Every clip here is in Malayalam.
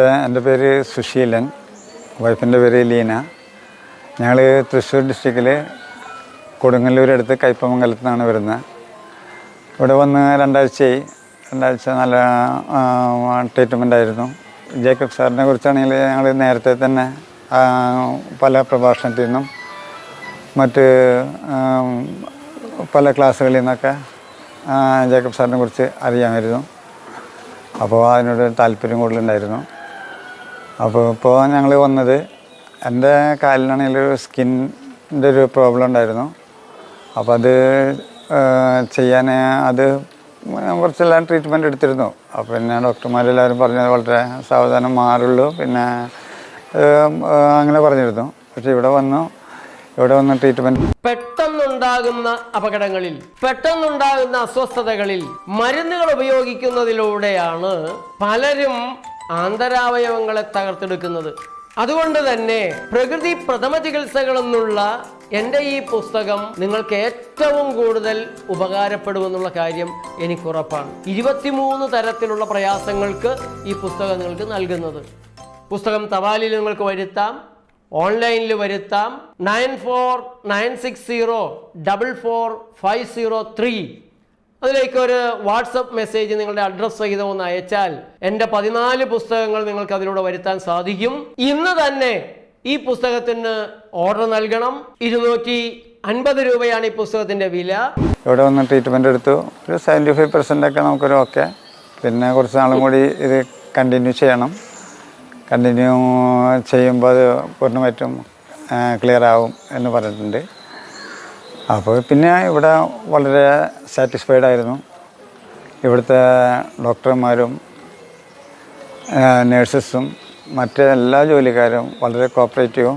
എന്റെ പേര് സുശീലൻ. വൈഫിന്റെ പേര് ലീന. ഞങ്ങൾ തൃശ്ശൂർ ഡിസ്ട്രിക്റ്റിൽ കൊടുങ്ങല്ലൂരടുത്ത് കയ്പമംഗലത്ത് നിന്നാണ് വരുന്നത് ഇവിടെ വന്ന് രണ്ടാഴ്ചയായി. രണ്ടാഴ്ച നല്ല ട്രീറ്റ്മെന്റ് ആയിരുന്നു. ജേക്കബ് സാറിനെ കുറിച്ചാണെങ്കിൽ ഞങ്ങൾ നേരത്തെ തന്നെ പല പ്രഭാഷണത്തിൽ നിന്നും മറ്റ് പല ക്ലാസ്സുകളിൽ നിന്നൊക്കെ ജേക്കബ് സാറിനെ കുറിച്ച് അറിയാമായിരുന്നു. അപ്പോൾ അതിനോട് താല്പര്യം കൂടുതലുണ്ടായിരുന്നു. അപ്പോൾ ഇപ്പോൾ ഞങ്ങൾ വന്നത് എന്റെ കാലിനാണെങ്കിൽ ഒരു സ്കിന്നിന്റെ ഒരു പ്രോബ്ലം ഉണ്ടായിരുന്നു. അപ്പോൾ അത് ചെയ്യാൻ അത് കുറച്ചെല്ലാം ട്രീറ്റ്മെന്റ് എടുത്തിരുന്നു. അപ്പോൾ പിന്നെ ഡോക്ടർമാരെല്ലാവരും പറഞ്ഞത് വളരെ സാവധാനം മാറുള്ളൂ. പിന്നെ അങ്ങനെ പറഞ്ഞിരുന്നു. പക്ഷേ ഇവിടെ വന്നു. ഇവിടെ വന്ന് ട്രീറ്റ്മെന്റ് പെട്ടെന്നുണ്ടാകുന്ന അപകടങ്ങളിൽ പെട്ടെന്നുണ്ടാകുന്ന അസ്വസ്ഥതകളിൽ മരുന്നുകൾ ഉപയോഗിക്കുന്നതിലൂടെയാണ് പലരും ആന്തരാവയവങ്ങളെ തകർത്തെടുക്കുന്നത്. അതുകൊണ്ട് തന്നെ പ്രകൃതി പ്രഥമ ചികിത്സകളെന്നുള്ള എന്റെ ഈ പുസ്തകം നിങ്ങൾക്ക് ഏറ്റവും കൂടുതൽ ഉപകാരപ്പെടുമെന്നുള്ള കാര്യം എനിക്കുറപ്പാണ്. ഇരുപത്തിമൂന്ന് തരത്തിലുള്ള പ്രയാസങ്ങൾക്ക് ഈ പുസ്തകം നിങ്ങൾക്ക് നൽകുന്നത്. പുസ്തകം തപാലിൽ നിങ്ങൾക്ക് വരുത്താം ഓൺലൈനിൽ വരുത്താം nine four nine six zero double four five zero three അതിലേക്ക് ഒരു വാട്സപ്പ് മെസ്സേജ് നിങ്ങളുടെ അഡ്രസ്സ് സഹിതം ഒന്ന് അയച്ചാൽ എന്റെ പതിനാല് പുസ്തകങ്ങൾ നിങ്ങൾക്ക് അതിലൂടെ വരുത്താൻ സാധിക്കും. ഇന്ന് തന്നെ ഈ പുസ്തകത്തിന് ഓർഡർ നൽകണം. ഇരുന്നൂറ്റി അൻപത് രൂപയാണ് ഈ പുസ്തകത്തിന്റെ വില. ഇവിടെ വന്ന് ട്രീറ്റ്മെന്റ് എടുത്തു. ഒരു സെവന്റി ഫൈവ് പെർസെന്റ് ഒക്കെ നമുക്കൊരു ഓക്കെ പിന്നെ കുറച്ച് നാളും കൂടി ഇത് കണ്ടിന്യൂ ചെയ്യണം. കണ്ടിന്യൂ ചെയ്യുമ്പോൾ അത് പൂർണമായിട്ടും ക്ലിയർ ആവും എന്ന് പറഞ്ഞിട്ടുണ്ട്. അപ്പോൾ പിന്നെ ഇവിടെ വളരെ സാറ്റിസ്ഫൈഡ് ആയിരുന്നു. ഇവിടുത്തെ ഡോക്ടർമാരും നേഴ്സസും മറ്റ് എല്ലാ ജോലിക്കാരും വളരെ കോപ്പറേറ്റീവും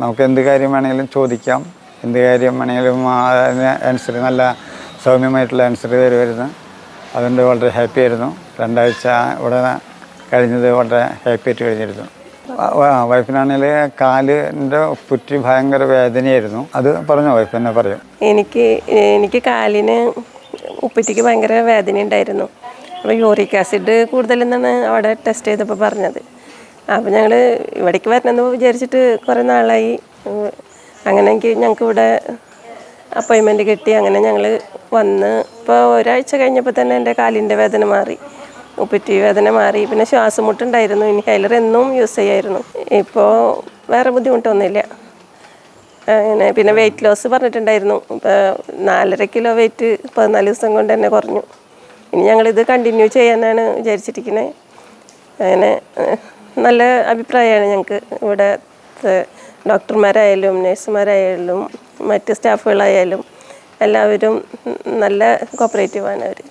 നമുക്ക് എന്ത് കാര്യം വേണമെങ്കിലും ചോദിക്കാം. എന്ത് കാര്യം വേണമെങ്കിലും അതിന് ആൻസർ നല്ല സൗമ്യമായിട്ടുള്ള ആൻസർ തരുമായിരുന്നു. അതുകൊണ്ട് വളരെ ഹാപ്പി ആയിരുന്നു. രണ്ടാഴ്ച ഇവിടെ കഴിഞ്ഞത് വളരെ ഹാപ്പി ആയിട്ട് കഴിഞ്ഞിരുന്നു. വൈഫിനാണെങ്കിൽ കാലിന്റെ പുറ്റി ഭയങ്കര വേദനയായിരുന്നു. അത് പറഞ്ഞോ വൈഫ് എന്നെ പറയും. എനിക്ക് എനിക്ക് കാലിന് ഉപ്പറ്റിക്ക് ഭയങ്കര വേദന ഉണ്ടായിരുന്നു അപ്പോൾ യൂറിക് ആസിഡ് കൂടുതലെന്നാണ് അവിടെ ടെസ്റ്റ് ചെയ്തപ്പോൾ പറഞ്ഞത്. അപ്പോൾ ഞങ്ങൾ ഇവിടേക്ക് വരണമെന്ന് വിചാരിച്ചിട്ട് കുറേ നാളായി. അങ്ങനെയെങ്കിൽ ഞങ്ങൾക്ക് ഇവിടെ അപ്പോയിൻമെന്റ് കിട്ടി. അങ്ങനെ ഞങ്ങൾ വന്ന് ഇപ്പോൾ ഒരാഴ്ച കഴിഞ്ഞപ്പോൾ തന്നെ എന്റെ കാലിന്റെ വേദന മാറി. ഉപ്പറ്റി വേദന മാറി പിന്നെ ശ്വാസം മുട്ടുണ്ടായിരുന്നു ഇൻഹൈലർ എന്നും യൂസ് ചെയ്യായിരുന്നു. ഇപ്പോൾ വേറെ ബുദ്ധിമുട്ടൊന്നുമില്ല. അങ്ങനെ പിന്നെ വെയിറ്റ് ലോസ് പറഞ്ഞിട്ടുണ്ടായിരുന്നു. നാലര കിലോ വെയിറ്റ് പതിനാല് ദിവസം കൊണ്ട് തന്നെ കുറഞ്ഞു. ഇനി ഞങ്ങളിത് കണ്ടിന്യൂ ചെയ്യാനാണ് വിചാരിച്ചിരിക്കുന്നത് അങ്ങനെ നല്ല അഭിപ്രായമാണ് ഞങ്ങൾക്ക് ഇവിടെ ഡോക്ടർമാരായാലും നഴ്സുമാരായാലും മറ്റ് സ്റ്റാഫുകളായാലും എല്ലാവരും നല്ല കോപ്പറേറ്റീവാണ് അവർ